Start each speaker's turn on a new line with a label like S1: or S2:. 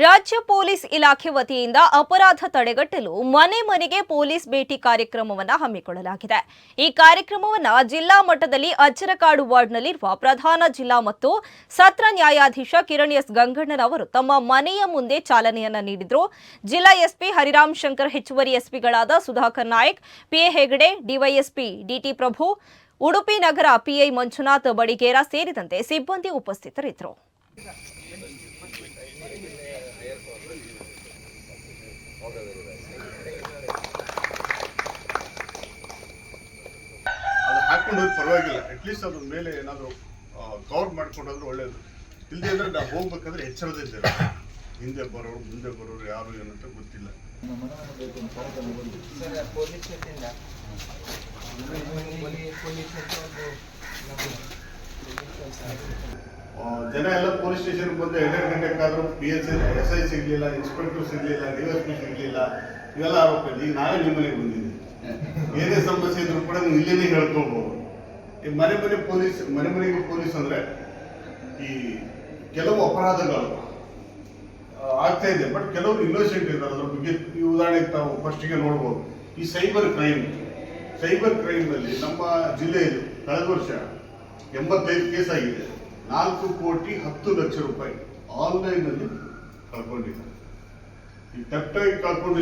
S1: ರಾಜ್ಯ ಪೊಲೀಸ್ ಇಲಾಖೆ ವತಿಯಿಂದ ಅಪರಾಧ ತಡೆಗಟ್ಟಲು ಮನೆ ಮನೆಗೆ ಪೊಲೀಸ್ ಭೇಟಿ ಕಾರ್ಯಕ್ರಮವನ್ನು ಹಮ್ಮಿಕೊಳ್ಳಲಾಗಿದೆ. ಈ ಕಾರ್ಯಕ್ರಮವನ್ನು ಜಿಲ್ಲಾ ಮಟ್ಟದಲ್ಲಿ ಅಜ್ಜರಕಾಡು ವಾರ್ಡ್ನಲ್ಲಿರುವ ಪ್ರಧಾನ ಜಿಲ್ಲಾ ಮತ್ತು ಸತ್ರ ನ್ಯಾಯಾಧೀಶ ಕಿರಣ್ ಎಸ್ ಗಂಗಣ್ಣನವರು ತಮ್ಮ ಮನೆಯ ಮುಂದೆ ಚಾಲನೆಯನ್ನು ನೀಡಿದರು. ಜಿಲ್ಲಾ ಎಸ್ಪಿ ಹರಿರಾಮ್ ಶಂಕರ್, ಹೆಚ್ಚುವರಿ ಎಸ್ಪಿಗಳಾದ Sudhakar Nayak PA Hegde DySP DT Prabhu, Udupi ನಗರ ಪಿಐ ಮಂಜುನಾಥ್, ಬಡಿಗೇರ ಸೇರಿದಂತೆ ಸಿಬ್ಬಂದಿ ಉಪಸ್ಥಿತರಿದ್ದರು.
S2: ಅದು ಹಾಕೊಂಡು ಹೋಗಿ ಪರವಾಗಿಲ್ಲ. ಅಟ್ಲೀಸ್ಟ್ ಅದ್ರ ಮೇಲೆ ಏನಾದರೂ ಕವರ್ ಮಾಡ್ಕೊಂಡಾದ್ರೂ ಒಳ್ಳೇದು. ಇಲ್ಲದೆ ಅಂದ್ರೆ ನಾವು ಹೋಗ್ಬೇಕಾದ್ರೆ ಎಚ್ಚರದಿಂದ ಹಿಂದೆ ಬರೋರು, ಮುಂದೆ ಬರೋರು ಯಾರು ಏನಂತ ಗೊತ್ತಿಲ್ಲ.
S3: ಪೊಲೀಸ್
S2: ಜನ ಎಲ್ಲ ಪೊಲೀಸ್ ಸ್ಟೇಷನ್ಗೆ ಬಂದು ಎರಡೆರಡು ಗಂಟೆಗಾದ್ರೂ ಪಿ ಎಸ್ ಎಸ್ ಐ ಸಿಗ್ಲಿಲ್ಲ ಇನ್ಸ್ಪೆಕ್ಟರ್ ಸಿಗ್ಲಿಲ್ಲ ಡಿ ಎಸ್ ಪಿ ಸಿಗ್ಲಿಲ್ಲ, ಇವೆಲ್ಲ ಆರೋಪ. ಈಗ ನಾವೇ ನಿಮ್ಮ ಮನೆಗೆ ಬಂದಿದ್ದೀನಿ ಏನೇ ಸಮಸ್ಯೆ ಇದ್ರೂ ಕೂಡ ನೀವು ಇಲ್ಲೇನೆ ಹೇಳ್ಕೊಳ್ಬೋದು. ಈ ಮನೆ ಮನೆ ಪೊಲೀಸ್ ಮನೆ ಮನೆಗೆ ಪೊಲೀಸ್ ಅಂದ್ರೆ ಈ ಕೆಲವು ಅಪರಾಧಗಳು ಆಗ್ತಾ ಇದೆ. ಬಟ್ ಕೆಲವರು ಇನ್ನೋಸೆಂಟ್ ಇದ್ದಾರೆ. ಅದ್ರ ಬಗ್ಗೆ ಈ ಉದಾಹರಣೆಗೆ ತಾವು ಫಸ್ಟಿಗೆ ನೋಡ್ಬೋದು. ಈ ಸೈಬರ್ ಕ್ರೈಮ್ ಸೈಬರ್ ಕ್ರೈಮ್ನಲ್ಲಿ ನಮ್ಮ ಜಿಲ್ಲೆಯಲ್ಲಿ ಕಳೆದ ವರ್ಷ ಎಂಬತ್ತೈದು ಕೇಸ್ ಆಗಿದೆ. ನಾಲ್ಕು ಕೋಟಿ ಹತ್ತು ಲಕ್ಷ ರೂಪಾಯಿ ಆನ್ಲೈನಲ್ಲಿ ಕಳ್ಕೊಂಡಿದ್ದಾರೆ. ಈ ತಪ್ಪಾಗಿ ಕಳ್ಕೊಂಡು